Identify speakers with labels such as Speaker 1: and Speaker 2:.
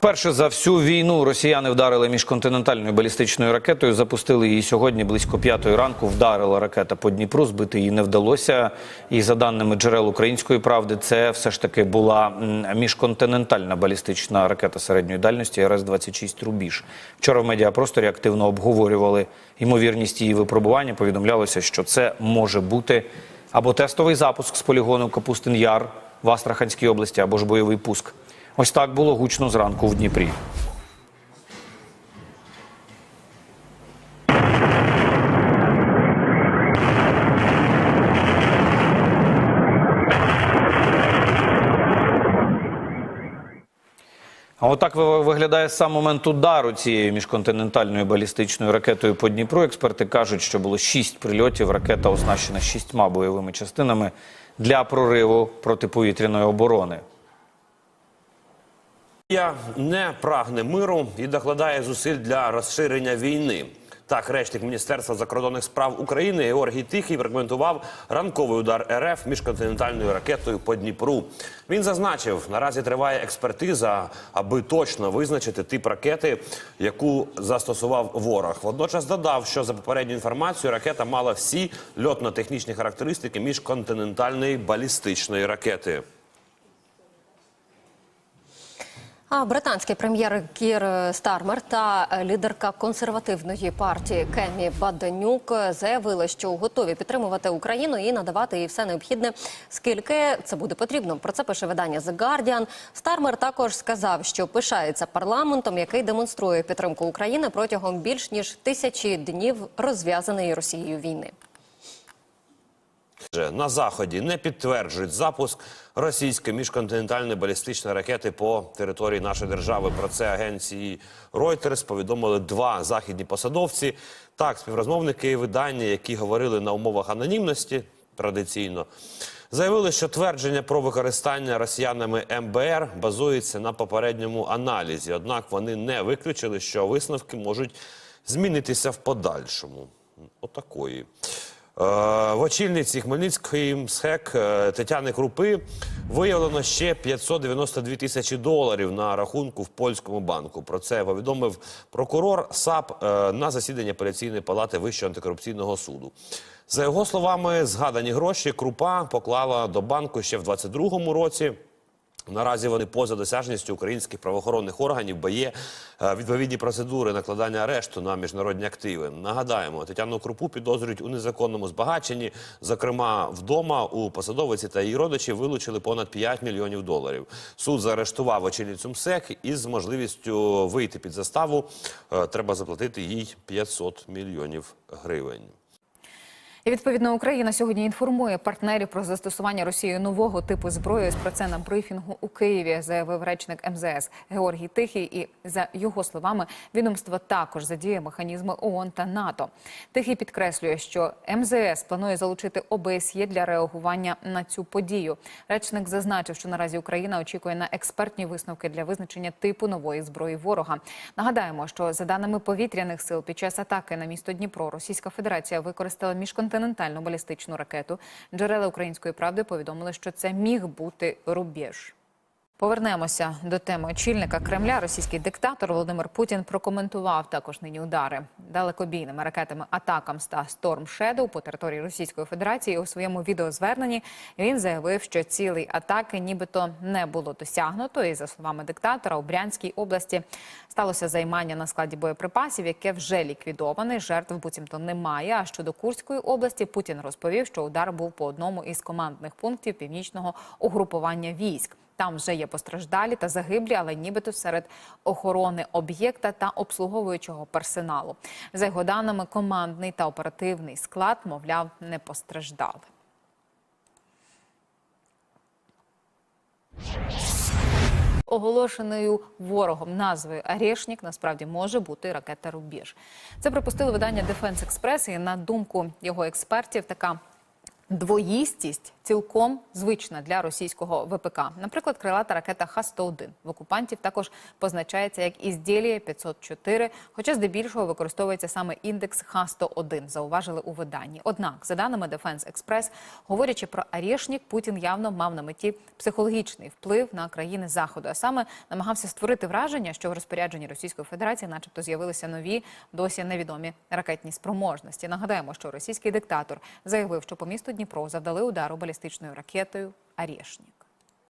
Speaker 1: Вперше за всю війну росіяни вдарили міжконтинентальною балістичною ракетою. Запустили її сьогодні близько п'ятої ранку. Вдарила ракета по Дніпру. Збити її не вдалося. І за даними джерел української правди, це все ж таки була міжконтинентальна балістична ракета середньої дальності РС-26 Рубіж. Вчора в медіапросторі активно обговорювали ймовірність її випробування. Повідомлялося, що це може бути або тестовий запуск з полігону Капустин Яр в Астраханській області, або ж бойовий пуск. Ось так було гучно зранку в Дніпрі. А отак ви- виглядає сам момент удару цією міжконтинентальною балістичною ракетою по Дніпру. Експерти кажуть, що було шість прильотів. Ракета оснащена шістьма бойовими частинами для прориву протиповітряної оборони.
Speaker 2: Росія не прагне миру і докладає зусиль для розширення війни. Так, речник Міністерства закордонних справ України Георгій Тихий прокоментував ранковий удар РФ міжконтинентальною ракетою по Дніпру. Він зазначив, наразі триває експертиза, аби точно визначити тип ракети, яку застосував ворог. Водночас додав, що за попередньою інформацією ракета мала всі льотно-технічні характеристики міжконтинентальної балістичної ракети.
Speaker 3: А британський прем'єр Кір Стармер та лідерка консервативної партії Кемі Баденюк заявили, що готові підтримувати Україну і надавати їй все необхідне, скільки це буде потрібно. Про це пише видання The Guardian. Стармер також сказав, що пишається парламентом, який демонструє підтримку України протягом більш ніж тисячі днів розв'язаної Росією війни.
Speaker 2: Же, На заході не підтверджують запуск російської міжконтинентальної балістичної ракети по території нашої держави. Про це агенції Reuters повідомили два західні посадовці. Так, співрозмовники видання, які говорили на умовах анонімності традиційно, заявили, що твердження про використання росіянами МБР базується на попередньому аналізі. Однак вони не виключили, що висновки можуть змінитися в подальшому. Отакої. Е, В очільниці Хмельницької МСХЕК е, Тетяни Крупи виявлено ще 592 тисячі доларів на рахунку в польському банку. Про це повідомив прокурор САП е, на засіданні апеляційної палати Вищого антикорупційного суду. За його словами, згадані гроші Крупа поклала до банку ще в 2022 році. Наразі вони поза досяжністю українських правоохоронних органів, бо є е, відповідні процедури накладання арешту на міжнародні активи. Нагадаємо, Тетяну Крупу підозрюють у незаконному збагаченні. Зокрема, вдома у посадовиці та її родичів вилучили понад 5 мільйонів доларів. Суд заарештував очільницю МСЕК із можливістю вийти під заставу. Е, Треба заплатити їй 500 мільйонів гривень.
Speaker 4: І відповідно Україна сьогодні інформує партнерів про застосування Росією нового типу зброї. Про це на брифінгу у Києві заявив речник МЗС Георгій Тихий. І за його словами, відомство також задіє механізми ООН та НАТО. Тихий підкреслює, що МЗС планує залучити ОБСЄ для реагування на цю подію. Речник зазначив, що наразі Україна очікує на експертні висновки для визначення типу нової зброї ворога. Нагадаємо, що за даними повітряних сил під час атаки на місто Дніпро Російська Федерація використала міжконтинентальну балістичну ракету. Джерела української правди повідомили, що це міг бути рубеж. Повернемося до теми очільника Кремля. Російський диктатор Володимир Путін прокоментував також нині удари далекобійними ракетами Атакамс та Storm Shadow по території Російської Федерації. У своєму відеозверненні він заявив, що цілей атаки нібито не було досягнуто. І за словами диктатора, у Брянській області сталося займання на складі боєприпасів, яке вже ліквідоване. Жертв буцімто немає. А щодо Курської області Путін розповів, що удар був по одному із командних пунктів північного угрупування військ. Там вже є постраждалі та загиблі, але нібито серед охорони об'єкта та обслуговуючого персоналу. За його даними, командний та оперативний склад, мовляв, не постраждали. Оголошеною ворогом назвою Арєшнік насправді може бути ракета Рубіж. Це припустили видання Defense Express, і на думку його експертів, така двоїстість цілком звична для російського ВПК. Наприклад, крилата ракета Х-101 в окупантів також позначається як ізділія 504, хоча здебільшого використовується саме індекс Х-101, зауважили у виданні. Однак, за даними Defense Express, говорячи про Арєшнік, Путін явно мав на меті психологічний вплив на країни Заходу, а саме намагався створити враження, що в розпорядженні Російської Федерації, начебто, з'явилися нові, досі невідомі ракетні спроможності. Нагадаємо, що російський диктатор заявив, що по місту Дніпро завдали удару балістичною ракетою Арєшнік.